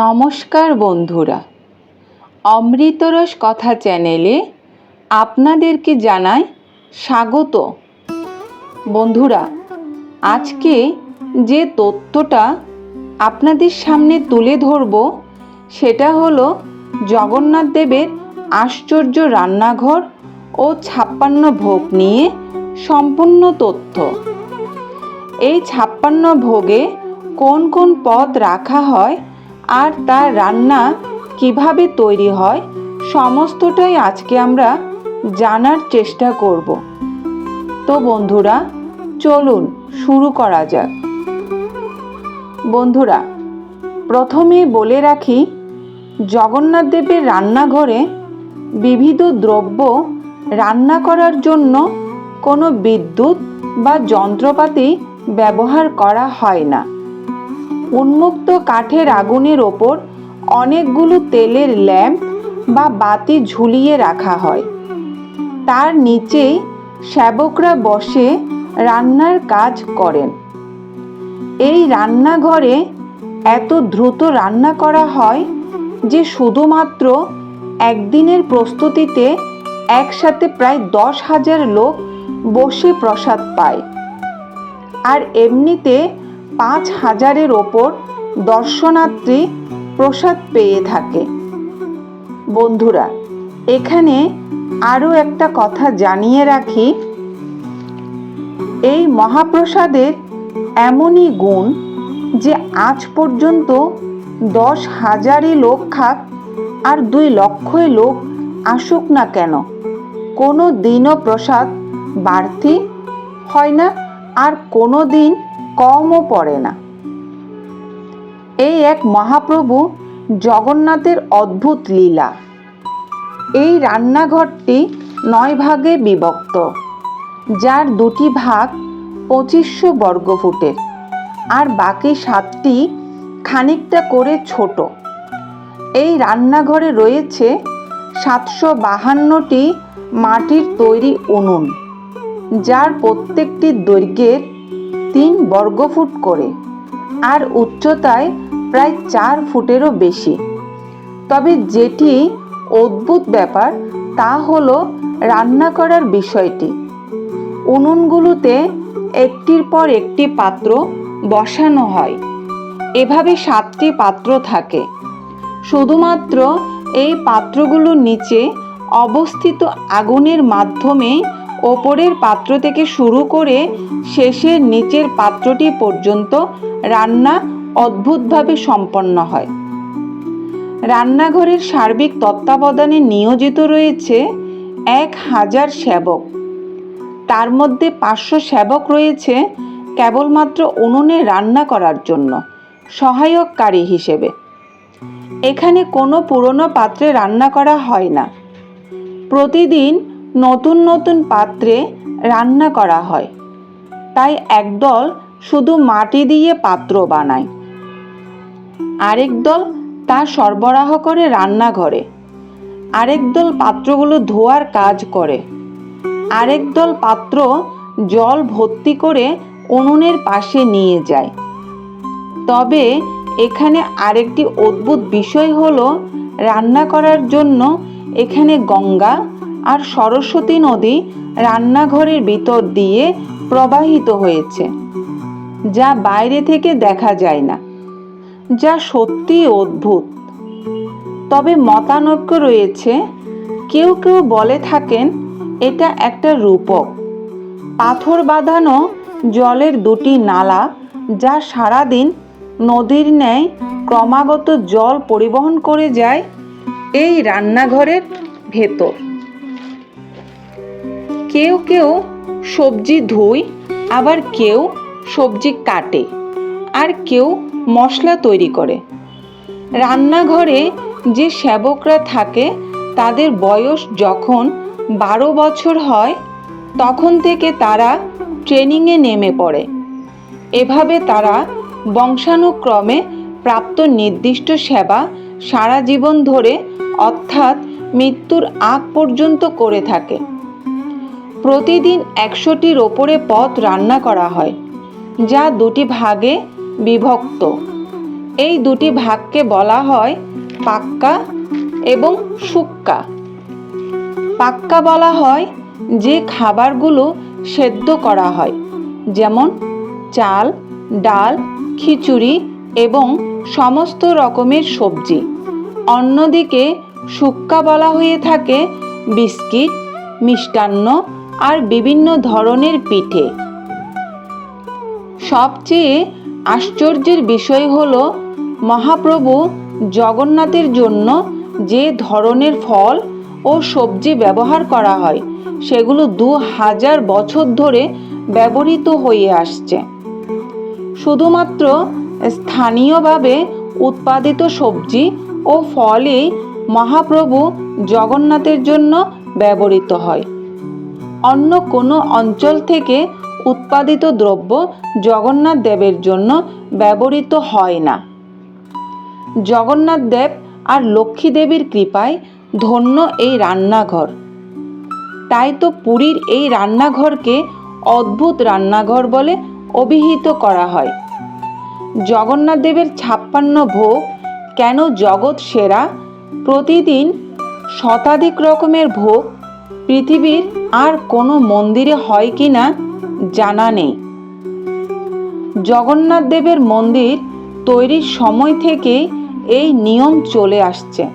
নমস্কার বন্ধুরা। অমৃতরস কথা চ্যানেলে আপনাদেরকে জানাই স্বাগত। বন্ধুরা, আজকে যে তথ্যটা আপনাদের সামনে তুলে ধরব, সেটা হলো জগন্নাথ দেবের আশ্চর্য রান্নাঘর ও ছাপ্পান্ন ভোগ নিয়ে সম্পূর্ণ তথ্য। এই ছাপ্পান্ন ভোগে কোন কোন পদ রাখা হয় আর তার রান্না কীভাবে তৈরি হয়, সমস্তটাই আজকে আমরা জানার চেষ্টা করব। তো বন্ধুরা, চলুন শুরু করা যাক। বন্ধুরা প্রথমেই বলে রাখি, জগন্নাথ দেবের রান্নাঘরে বিবিধ দ্রব্য রান্না করার জন্য কোনো বিদ্যুৎ বা যন্ত্রপাতি ব্যবহার করা হয় না। উন্মুক্ত কাঠের আগুনের ওপর অনেকগুলো তেলের ল্যাম্প বা বাতি ঝুলিয়ে রাখা হয়। তার নিচেই সেবকরা বসে রান্নার কাজ করেন। এই রান্নাঘরে এত দ্রুত রান্না করা হয় যে শুধুমাত্র একদিনের প্রস্তুতিতে একসাথে প্রায় দশ হাজার লোক বসে প্রসাদ পায়। আর এমনিতে পাঁচ হাজারের ওপর দর্শনার্থী প্রসাদ পেয়ে থাকে। বন্ধুরা, এখানে আরও একটা কথা জানিয়ে রাখি। এই মহাপ্রসাদের এমনই গুণ যে আজ পর্যন্ত দশ হাজারই লোক খাক আর দুই লক্ষই লোক আসুক না কেন। কোনো দিনও প্রসাদ বাড়তি হয় না আর কোনো দিন কমও পড়ে না। এই এক মহাপ্রভু জগন্নাথের অদ্ভুত লীলা। এই রান্নাঘরটি নয় ভাগে বিভক্ত, যার দুটি ভাগ পঁচিশশো বর্গফুটের আর বাকি সাতটি খানিকটা করে ছোট। এই রান্নাঘরে রয়েছে সাতশো বাহান্নটি মাটির তৈরি উনুন, যার প্রত্যেকটি দৈর্ঘ্যের তিন বর্গফুট করে, আর উচ্চতায় প্রায় চার ফুটেরও বেশি। তবে যেটি অদ্ভুত ব্যাপার, তা হলো রান্না করার বিষয়টি। উনুনগুলোতে একটির পর একটি পাত্র বসানো হয়। এভাবে সাতটি পাত্র থাকে। শুধুমাত্র এই পাত্রগুলোর নিচে অবস্থিত আগুনের মাধ্যমে ওপরের পাত্র থেকে শুরু করে শেষের নিচের পাত্রটি পর্যন্ত রান্না অদ্ভুতভাবে সম্পন্ন হয়। রান্নাঘরের সার্বিক তত্ত্বাবধানে নিয়োজিত রয়েছে এক হাজার সেবক। তার মধ্যে পাঁচশো সেবক রয়েছে কেবলমাত্র উনুনে রান্না করার জন্য, সহায়ককারী হিসেবে। এখানে কোনো পুরনো পাত্রে রান্না করা হয় না। প্রতিদিন নতুন নতুন পাত্রে রান্না করা হয়। তাই একদল শুধু মাটি দিয়ে পাত্র বানায়। আরেক দল তা সরবরাহ করে রান্নাঘরে। আরেক দল পাত্রগুলো ধোয়ার কাজ করে। আরেক দল পাত্র জল ভর্তি করে উনুনের পাশে নিয়ে যায়। তবে এখানে আরেকটি অদ্ভুত বিষয় হলো, রান্না করার জন্য এখানে গঙ্গা আর সরস্বতী নদী রান্নাঘরের ভিতর দিয়ে প্রবাহিত হয়েছে, যা বাইরে থেকে দেখা যায় না, যা সত্যি অদ্ভুত। তবে মতানৈক্য রয়েছে, কেউ কেউ বলে থাকেন এটা একটা রূপক। পাথর বাঁধানো জলের দুটি নালা যা সারাদিন নদীর ন্যায় ক্রমাগত জল পরিবহন করে যায় এই রান্নাঘরের ভেতর। কেউ কেউ সবজি ধুই, আবার কেউ সবজি কাটে, আর কেউ মশলা তৈরি করে। রান্নাঘরে যে সেবকরা থাকে, তাদের বয়স যখন বারো বছর হয়, তখন থেকে তারা ট্রেনিংয়ে নেমে পড়ে। এভাবে তারা বংশানুক্রমে প্রাপ্ত নির্দিষ্ট সেবা সারা জীবন ধরে, অর্থাৎ মৃত্যুর আগ পর্যন্ত করে থাকে। প্রতিদিন একশোটির ওপরে পদ রান্না করা হয়, যা দুটি ভাগে বিভক্ত। এই দুটি ভাগকে বলা হয় পাক্কা এবং শুক্কা। পাক্কা বলা হয় যে খাবারগুলো সেদ্ধ করা হয়, যেমন চাল, ডাল, খিচুড়ি এবং সমস্ত রকমের সবজি। অন্যদিকে শুক্কা বলা হয়ে থাকে বিস্কিট, মিষ্টান্ন আর বিভিন্ন ধরনের পিঠে। সবচেয়ে আশ্চর্যের বিষয় হল, মহাপ্রভু জগন্নাথের জন্য যে ধরনের ফল ও সবজি ব্যবহার করা হয়, সেগুলো দু হাজার বছর ধরে ব্যবহৃত হয়ে আসছে। শুধুমাত্র স্থানীয়ভাবে উৎপাদিত সবজি ও ফলই মহাপ্রভু জগন্নাথের জন্য ব্যবহৃত হয়। অন্য কোনো অঞ্চল থেকে উৎপাদিত দ্রব্য জগন্নাথ দেবের জন্য ব্যবহৃত হয় না। জগন্নাথ দেব আর লক্ষ্মী দেবীর কৃপায় ধন্য এই রান্নাঘর। তাই তো পুরীর এই রান্নাঘরকে অদ্ভুত রান্নাঘর বলে অভিহিত করা হয়। জগন্নাথ দেবের ছাপ্পান্ন ভোগ কেন জগৎ সেরা? প্রতিদিন শতাধিক রকমের ভোগ পৃথিবীর আর কোনো মন্দিরে হয় কি না জানা নেই। জগন্নাথ দেবের মন্দির তৈরির সময় থেকে এই নিয়ম চলে আসছে।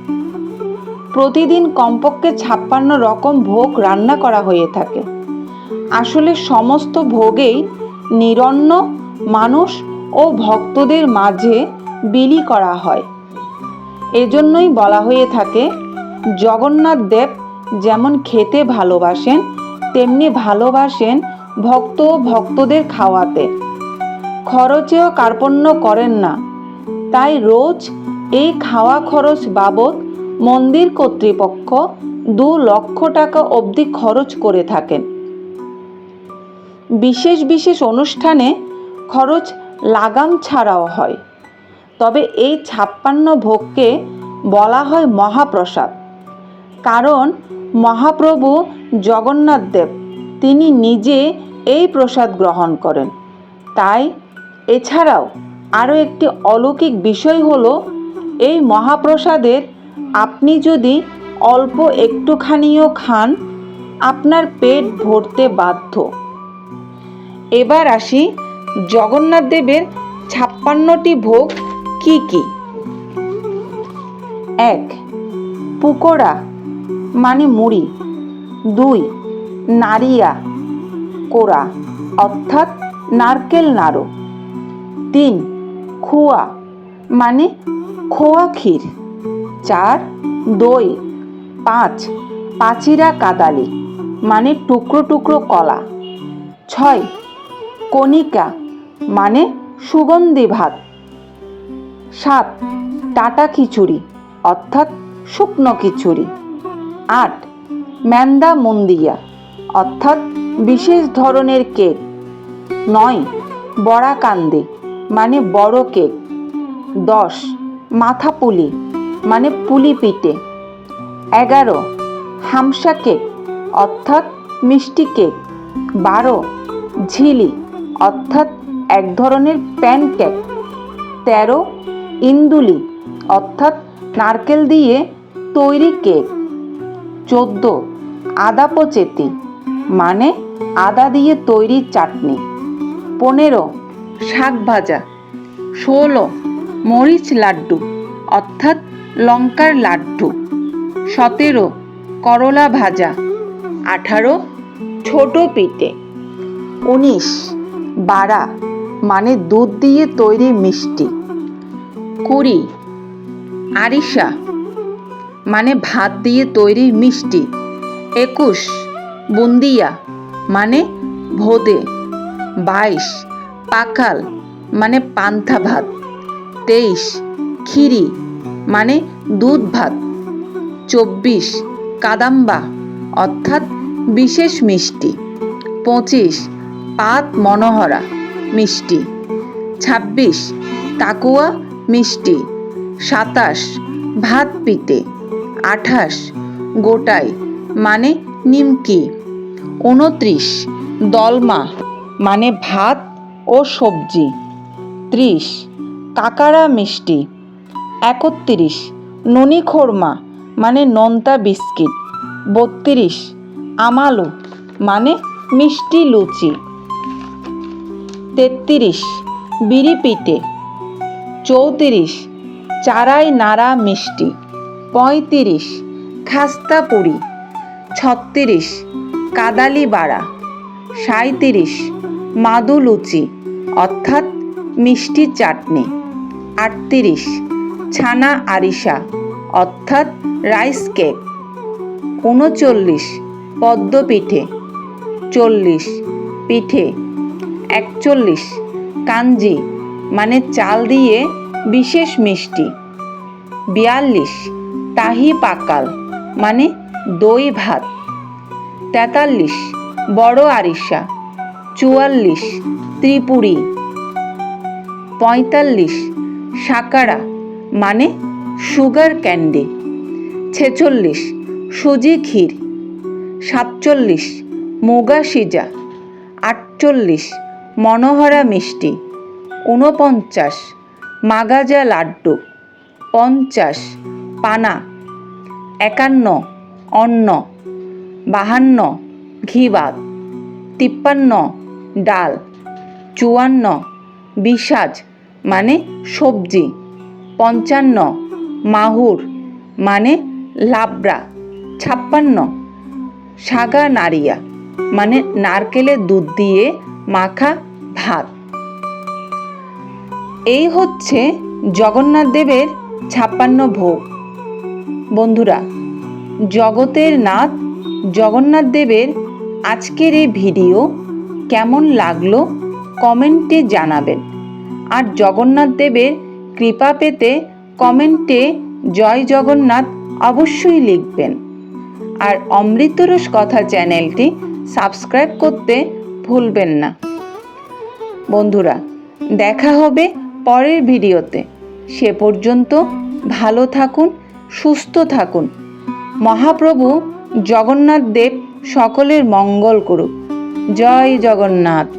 প্রতিদিন কমপক্ষে ছাপ্পান্ন রকম ভোগ রান্না করা হয়ে থাকে। আসলে সমস্ত ভোগেই নিরন্ন মানুষ ও ভক্তদের মাঝে বিলি করা হয়। এজন্যই বলা হয়ে থাকে, জগন্নাথ দেব যেমন খেতে ভালোবাসেন, তেমনি ভালোবাসেন ভক্ত ভক্তদের খাওয়াতে। খরচেও কার্পণ্য করেন না। তাই রোজ এই খাওয়া খরচ বাবদ মন্দির কর্তৃপক্ষ দু লক্ষ টাকা অবধি খরচ করে থাকেন। বিশেষ বিশেষ অনুষ্ঠানে খরচ লাগাম ছাড়াও হয়। তবে এই ছাপ্পান্ন ভোগকে বলা হয় মহাপ্রসাদ। কারণ মহাপ্রভু জগন্নাথ দেব, তিনি নিজে এই প্রসাদ গ্রহণ করেন। তাই এছাড়াও আরও একটি অলৌকিক বিষয় হল, এই মহাপ্রসাদের আপনি যদি অল্প একটুখানিও খান, আপনার পেট ভরতে বাধ্য। এবার আসি জগন্নাথ দেবের ছাপ্পান্নটি ভোগ কি কি? এক, পুকোড়া। মানে মুড়ি। দুই, নারিয়া কোড়া, অর্থাৎ নারকেল নাড়ু। তিন, খোয়া মানে খোয়া ক্ষীর। চার, দই। পাঁচ, পাচিরা কাদালি মানে টুকরো টুকরো কলা। ছয়, কণিকা মানে সুগন্ধি ভাত। সাত, টাটা খিচুড়ি, অর্থাৎ শুকনো খিচুড়ি। আট। ম্যান্দা মন্দিয়া, অর্থাৎ বিশেষ ধরনের কেক। নয়। বড়া কান্দে মানে বড় কেক। দশ। মাথা পুলি মানে পুলি পিঠে। এগারো। হামসা কেক, অর্থাৎ মিষ্টি কেক। বারো। ঝিলি, অর্থাৎ এক ধরনের প্যানকেক। তেরো। ইন্দুলি, অর্থাৎ নারকেল দিয়ে তৈরি কেক। চোদ্দ আদা পচেতি মানে আদা দিয়ে তৈরি চাটনি। পনেরো, শাক ভাজা। ষোলো, মরিচ লাড্ডু, অর্থাৎ লঙ্কার লাড্ডু। সতেরো, করলা ভাজা। আঠারো, ছোট পিঠে। উনিশ, বাড়া মানে দুধ দিয়ে তৈরি মিষ্টি। কুড়ি, আরিসা। মানে ভাত দিয়ে তৈরি মিষ্টি। একুশ, বুন্দিয়া মানে ভোদে। বাইশ, পাকাল মানে পান্থা ভাত। তেইশ খিরি মানে দুধ ভাত। চব্বিশ, কাদাম্বা অর্থাৎ বিশেষ মিষ্টি। পঁচিশ, পাত মনোহরা মিষ্টি। ছাব্বিশ, তাকুয়া মিষ্টি। সাতাশ, ভাত পিতে আঠাশ, গোটাই মানে নিমকি। উনত্রিশ, দলমা মানে ভাত ও সবজি। ত্রিশ কাকারা মিষ্টি। একত্রিশ ননি খোরমা মানে নোনতা বিস্কিট। বত্রিশ, আমালু মানে মিষ্টি লুচি। তেত্রিশ, বিড়ি পিঠে। চৌত্রিশ, চারাই নাড়া মিষ্টি। পঁয়ত্রিশ খাস্তা পুরি ছত্রিশ কাদালি বাড়া সাঁইত্রিশ মাদু লুচি অর্থাৎ মিষ্টি চাটনি, আটত্রিশ, ছানা আরিসা, অর্থাৎ রাইস কেক, উনচল্লিশ পদ্ম পিঠে চল্লিশ, পিঠে, একচল্লিশ, কাঞ্জি মানে চাল দিয়ে বিশেষ মিষ্টি, বিয়াল্লিশ তাহি পাকাল মানে দই ভাত। তেতাল্লিশ, বড় আরিসা চুয়াল্লিশ, ত্রিপুরি। পঁয়তাল্লিশ, সাকারা মানে সুগার ক্যান্ডি। ছেচল্লিশ, সুজি ক্ষীর। সাতচল্লিশ, মুগা সিজা। আটচল্লিশ, মনোহরা মিষ্টি। ঊনপঞ্চাশ, মাগাজা লাড্ডু। পঞ্চাশ পানা। একান্ন, অন্ন। বাহান্ন ঘিবাত তিপ্পান্ন, ডাল। চুয়ান্ন বিষাজ মানে সবজি। পঞ্চান্ন, মাহুর মানে লাবড়া। ছাপ্পান্ন, সাগা নারিয়া মানে নারকেলের দুধ দিয়ে মাখা ভাত। এই হচ্ছে জগন্নাথ দেবের ছাপ্পান্ন ভোগ। বন্ধুরা, জগতের নাথ জগন্নাথ দেবের আজকের এই ভিডিও কেমন লাগল কমেন্টে জানাবেন। আর জগন্নাথ দেবের কৃপা পেতে কমেন্টে জয় জগন্নাথ অবশ্যই লিখবেন। আর অমৃতরস কথা চ্যানেলটি সাবস্ক্রাইব করতে ভুলবেন না। বন্ধুরা, দেখা হবে পরের ভিডিওতে। সে পর্যন্ত ভালো থাকুন সুস্থ থাকুন। মহাপ্রভু জগন্নাথ দেব সকলের মঙ্গল করুক। জয় জগন্নাথ।